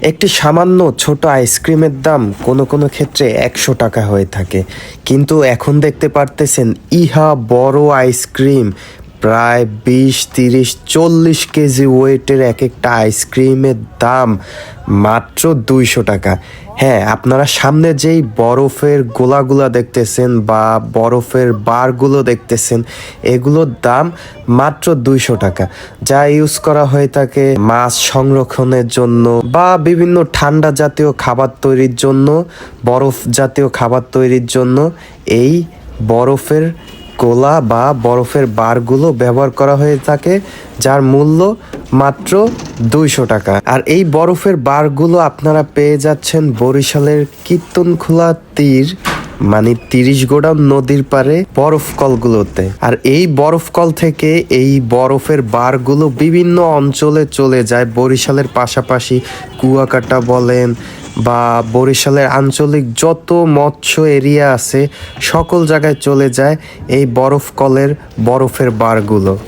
একটি সামান্য ছোট আইসক্রিমের দাম কোনো কোনো ক্ষেত্রে একশো টাকা হয়ে থাকে। কিন্তু এখন দেখতে পারতেছেন, ইহা বড় আইসক্রিম। প্রায় বিশ, তিরিশ, চল্লিশ কেজি ওয়েটের এক একটা আইসক্রিমের দাম মাত্র দুইশো টাকা। হ্যাঁ আপনারা সামনে যেই বরফের গোলাগুলা দেখতেছেন বা বরফের বারগুলো দেখতেছেন, এগুলোর দাম মাত্র দুইশো টাকা। যা ইউজ করা হয়ে থাকে মাছ সংরক্ষণের জন্য বা বিভিন্ন ঠান্ডা জাতীয় খাবার তৈরির জন্য, বরফ জাতীয় খাবার তৈরির জন্য এই বরফের গোলা বা বরফের বারগুলো ব্যবহার করা হয়ে থাকে, যার মূল্য মাত্র দুইশো টাকা। আর এই বরফের বারগুলো আপনারা পেয়ে যাচ্ছেন বরিশালের কীর্তনখোলা তীর মানে তিরিশ গোড়াম নদীর পারে বরফ কলগুলোতে। আর এই বরফ কল থেকে এই বরফের বারগুলো বিভিন্ন অঞ্চলে চলে যায়। বরিশালের পাশাপাশি কুয়াকাটা বলেন বা বরিশালের আঞ্চলিক যত মৎস্য এরিয়া আছে, সকল জায়গায় চলে যায় এই বরফ কলের, বরফের বারগুলো।